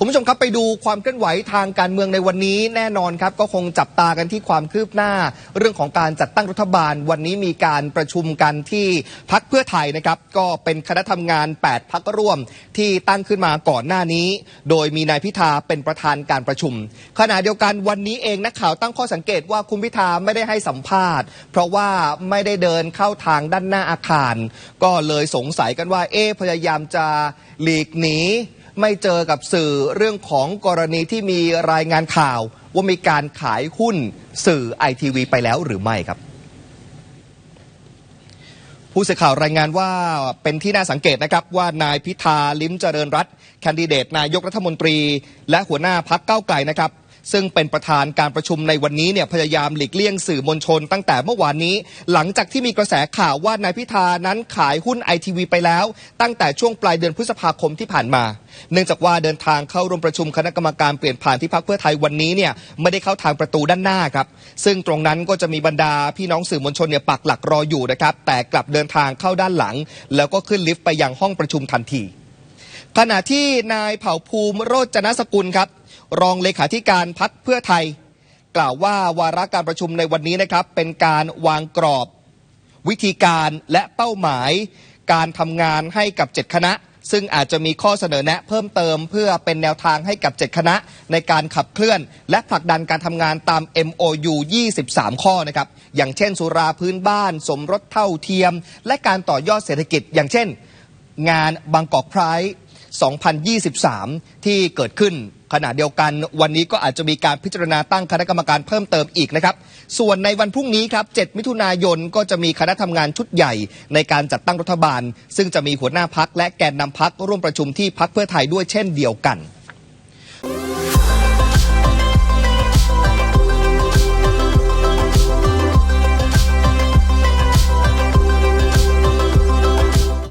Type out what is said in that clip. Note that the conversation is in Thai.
คุณผู้ชมครับไปดูความเคลื่อนไหวทางการเมืองในวันนี้แน่นอนครับ ก็คงจับตากันที่ความคืบหน้า เรื่องของการจัดตั้งรัฐบาล วันนี้มีการประชุมกันที่พักเพื่อไทยนะครับ ก็เป็นคณะทำงาน 8 พักร่วมที่ตั้งขึ้นมาก่อนหน้านี้ โดยมีนายพิธาเป็นประธานการประชุม ขณะเดียวกันวันนี้เองนักข่าวตั้งข้อสังเกตว่าคุณพิธาไม่ได้ให้สัมภาษณ์ เพราะว่าไม่ได้เดินเข้าทางด้านหน้าอาคาร ก็เลยสงสัยกันว่าเอ๊พยายามจะหลีกหนี ไม่เจอกับสื่อเรื่องของกรณีที่มีรายงานข่าว ว่ามีการขายหุ้นสื่อไอทีวีไปแล้วหรือไม่ครับ ผู้สื่อข่าวรายงานว่าเป็นที่น่าสังเกตนะครับว่านายพิธาลิ้มเจริญรัตน์แคนดิเดตนายกรัฐมนตรี และหัวหน้าพักเก้าไกลนะครับ ซึ่งเป็นประธานการประชุมในวันนี้เนี่ยพยายามหลีกเลี่ยงสื่อมวลชน ตั้งแต่เมื่อวานนี้ หลังจากที่มีกระแสข่าวว่านายพิธานั้นขายหุ้นไอทีวีไปแล้ว ตั้งแต่ช่วงปลายเดือนพฤษภาคมที่ผ่านมา เนื่องจากว่าเดินทางเข้าร่วมประชุมคณะกรรมการเปลี่ยนผ่านที่พักเพื่อไทยวันนี้เนี่ยไม่ได้เข้าทางประตูด้านหน้าครับซึ่งตรงนั้นก็จะมีบรรดาพี่น้องสื่อมวลชนเนี่ยปักหลักรออยู่นะครับแต่กลับเดินทางเข้าด้านหลัง แล้วก็ขึ้นลิฟต์ไปยังห้องประชุมทันทีขณะที่นายเผ่าภูมิโรจนสกุลครับ รองเลขาธิการพักเพื่อไทย กล่าวว่าวาระการประชุมในวันนี้นะครับ เป็นการวางกรอบ วิธีการและเป้าหมาย การทำงานให้กับ 7 คณะ ซึ่งอาจจะมีข้อเสนอแนะเพิ่มเติม เพื่อเป็นแนวทางให้กับ 7 คณะ ในการขับเคลื่อน และผลักดันการทำงานตาม MOU 23 ข้อนะครับ อย่างเช่น สุราพื้นบ้าน สมรสเท่าเทียม และการต่อยอดเศรษฐกิจ อย่างเช่น งานบางกอกไพร์2023 ที่เกิดขึ้น ขณะเดียวกันวันนี้ก็อาจจะมีการพิจารณาตั้งคณะกรรมการเพิ่มเติมอีกนะครับ ส่วนในวันพรุ่งนี้ครับ 7 มิถุนายนก็จะมีคณะทำงานชุดใหญ่ในการจัดตั้งรัฐบาล ซึ่งจะมีหัวหน้าพักและแกนนำพักร่วมประชุมที่พักเพื่อไทยด้วยเช่นเดียวกัน